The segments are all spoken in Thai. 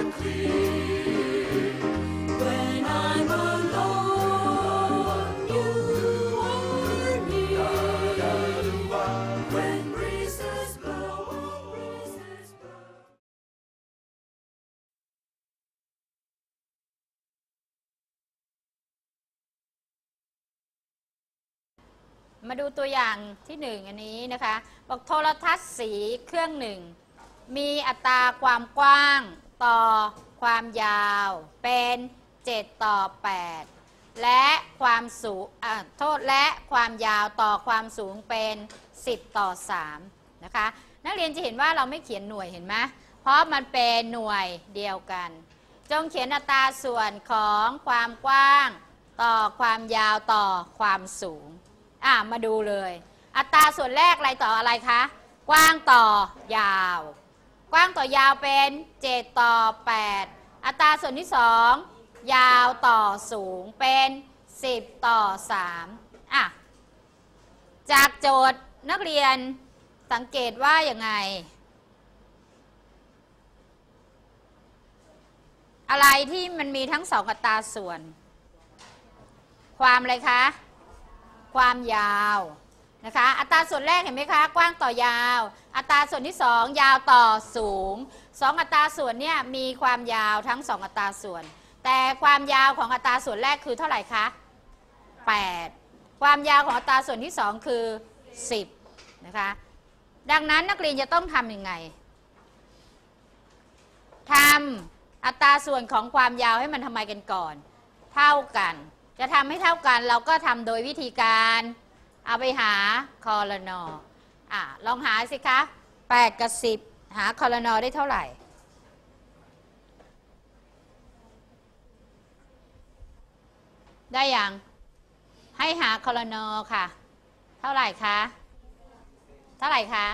มาดูตัวอย่างที่หนึ่งอันนี้นะคะ บอกโทรทัศน์สีเครื่องหนึ่ง มีอัตราความกว้าง ต่อความยาวเป็น 7 ต่อ 8 และความสูงอะโทษและความยาวต่อความสูงเป็น 10 ต่อ 3 นะคะ นักเรียนจะเห็นว่าเราไม่เขียนหน่วยเห็นไหมเพราะมันเป็นหน่วยเดียวกัน จงเขียนอัตราส่วนของความกว้าง ต่อความยาวต่อความสูงอะมาดูเลย อัตราส่วนแรกอะไรต่ออะไรคะ กว้างต่อยาว กว้างต่อยาวเป็น 7 ต่อ 8 อัตราส่วนที่ 2 ยาวต่อสูงเป็น 10 ต่อ 3 อะ จากโจทย์นักเรียนสังเกตว่าอย่างไง อะไรที่มันมีทั้งสองอัตราส่วน ความอะไรคะ ความยาว นะคะ อัตราส่วนแรกเห็นไหมคะ กว้างต่อยาว อัตราส่วนที่ 2 ยาวต่อสูง 2 อัตราส่วนเนี่ยมีความยาวทั้ง 2 อัตราส่วน แต่ความยาวของอัตราส่วนแรกคือเท่าไหร่คะ 8 ความยาวของอัตราส่วนที่ 2 คือ 10 นะคะ ดังนั้นนักเรียนจะต้องทำยังไงทำอัตราส่วนของความยาวให้มันทำไมกันก่อน เท่ากัน จะทำให้เท่ากันเราก็ทำโดยวิธีการ เอาไปหาคอรนออะลองหาสิคะ8กับ10 หาคอรนอได้เท่าไหร่ได้ยัง ให้หาคอรนอค่ะ เท่าไหร่คะ เท่าไหร่คะ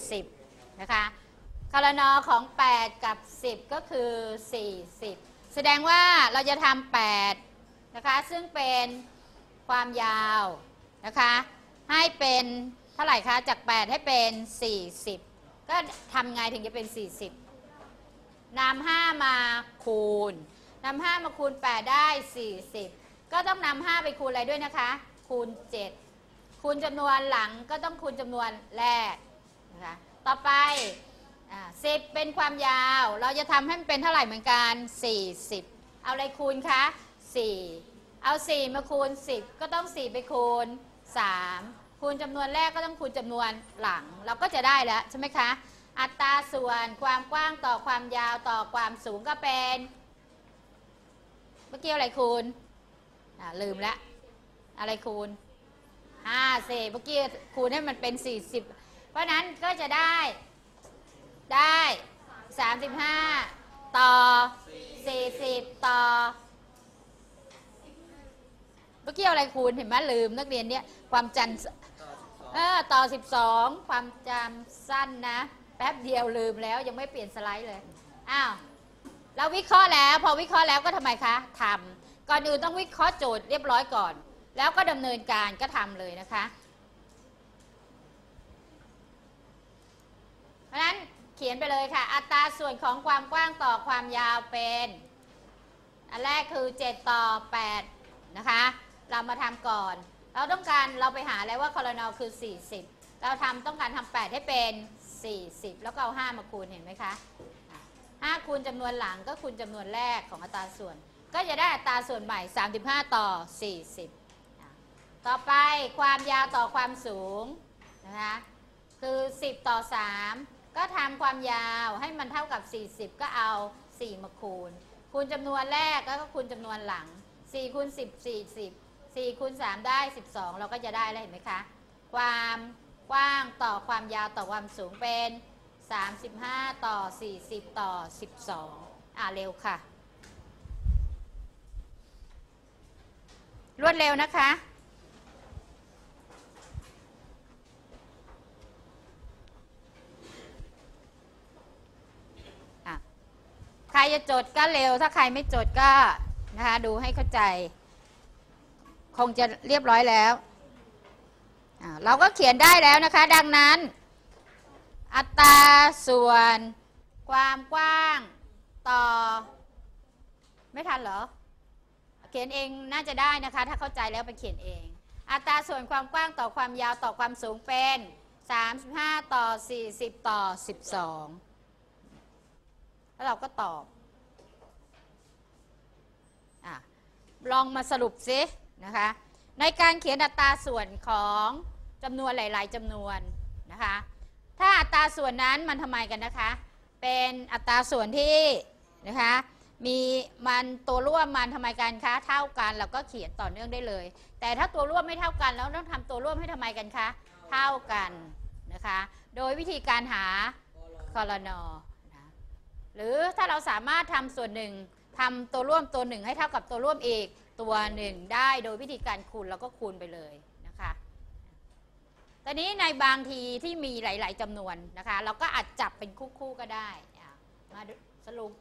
40 นะคะคอรนอของ 8 กับ 10 ก็คือ 40 แสดงว่าเราจะทำ8นะคะ ซึ่งเป็นความยาว นะคะ ให้เป็นเท่าไหร่คะ จาก 8 ให้เป็น 40 ก็ทำไงถึงจะเป็น 40นำ5มาคูณนำ5มาคูณ 8 ได้ 40 ก็ต้องนำ5ไปคูณอะไรด้วยนะคะ คูณ 7 คูณจำนวนหลังก็ต้องคูณจำนวนแรกนะคะต่อไปสิบเป็นความยาว เราจะทำให้มันเป็นเท่าไหร่เหมือนกัน 40 เอาอะไรคูณคะ 4 เอา 4 มาคูณ 10 ก็ต้อง 4 ไปคูณ 3 คูณจำนวนแรกก็ต้องคูณจำนวนหลัง เราก็จะได้แล้วใช่ไหมคะ อัตราส่วนความกว้างต่อความยาวต่อความสูงก็เป็น เมื่อกี้อะไรคูณอ่าลืมแล้ว อะไรคูณ5เศษเมื่อกี้คูณให้มันเป็น 40 เพราะนั้นก็จะได้ได้ 35 ต่อ 40 ต่อ เมื่อกี้อะไรคูณเห็นไหมลืมนักเรียนเนี่ยความจำเออต่อ 12 ความจำสั้นนะ แป๊บเดียวลืมแล้วยังไม่เปลี่ยนสไลด์เลยอ้าวเราวิเคราะห์แล้ว พอวิเคราะห์แล้วก็ทำไมคะทำก่อนอื่นต้องวิเคราะห์โจทย์เรียบร้อยก่อน แล้วก็ดำเนินการก็ทำเลยนะคะ เพราะฉะนั้นเขียนไปเลยค่ะ อัตราส่วนของความกว้างต่อความยาวเป็น อันแรกคือ 7 ต่อ 8 นะคะ เรามาทำก่อน เราต้องการเราไปหาแล้วว่าคอรนอคือ 40 เราทำต้องการทำ8ให้เป็น 40 แล้วก็เอา5มาคูณเห็นไหมคะ5คูณจำนวนหลังก็คูณจำนวนแรกของอัตราส่วน ก็จะได้อัตราส่วนใหม่ 35 ต่อ 40 ต่อไปความยาวต่อความสูงนะคะคือ 10 ต่อ 3 ก็ทำความยาวให้มันเท่ากับ 40 ก็เอา 4 มาคูณ คูณจำนวนแรกแล้วก็คูณจำนวนหลัง 4 คูณ 10 40 4คูณ3ได้ 12 เราก็จะได้แล้วเห็นไหมคะ ความกว้างต่อความยาวต่อความสูงเป็น 35 ต่อ 40 ต่อ 12 อ่าเร็วค่ะ รวดเร็วนะคะอะใครจะจดก็เร็ว ถ้าใครไม่จดก็นะคะดูให้เข้าใจ งจะเรียบร้อยแล้วเราก็เขียนได้แล้วนะคะ ดังนั้น อัตราส่วน ความกว้างต่อ ไม่ทันเหรอ เขียนเองน่าจะได้นะคะ ถ้าเข้าใจแล้วไปเขียนเอง อัตราส่วนความกว้างต่อความยาวต่อความสูงเป็น 35 ต่อ 40 ต่อ 12 แล้วเราก็ตอบอลองมาสรุปซิ นะคะในการเขียนอัตราส่วนของจำนวนหลาย ๆจำนวนนะคะถ้าอัตราส่วนนั้นมันทำไมกันนะคะ เป็นอัตราส่วนที่นะคะมีมันตัวร่วมมันทำไมกันคะเท่ากันเราก็เขียนต่อเนื่องได้เลย แต่ถ้าตัวร่วมไม่เท่ากันแล้วต้องทำตัวร่วมให้ทำไมกันคะเท่ากันนะคะโดยวิธีการหาคอรนอนะหรือถ้าเราสามารถทำส่วนหนึ่งทำตัวร่วมตัวหนึ่งให้เท่ากับตัวร่วมอีก ตัวหนึ่งได้โดยวิธีการคูณเราก็คูณไปเลยนะคะ ตอนนี้ในบางทีที่มีหลาย ๆจำนวนนะคะ เราก็อาจจับเป็นคู่ๆก็ได้ มาสรุป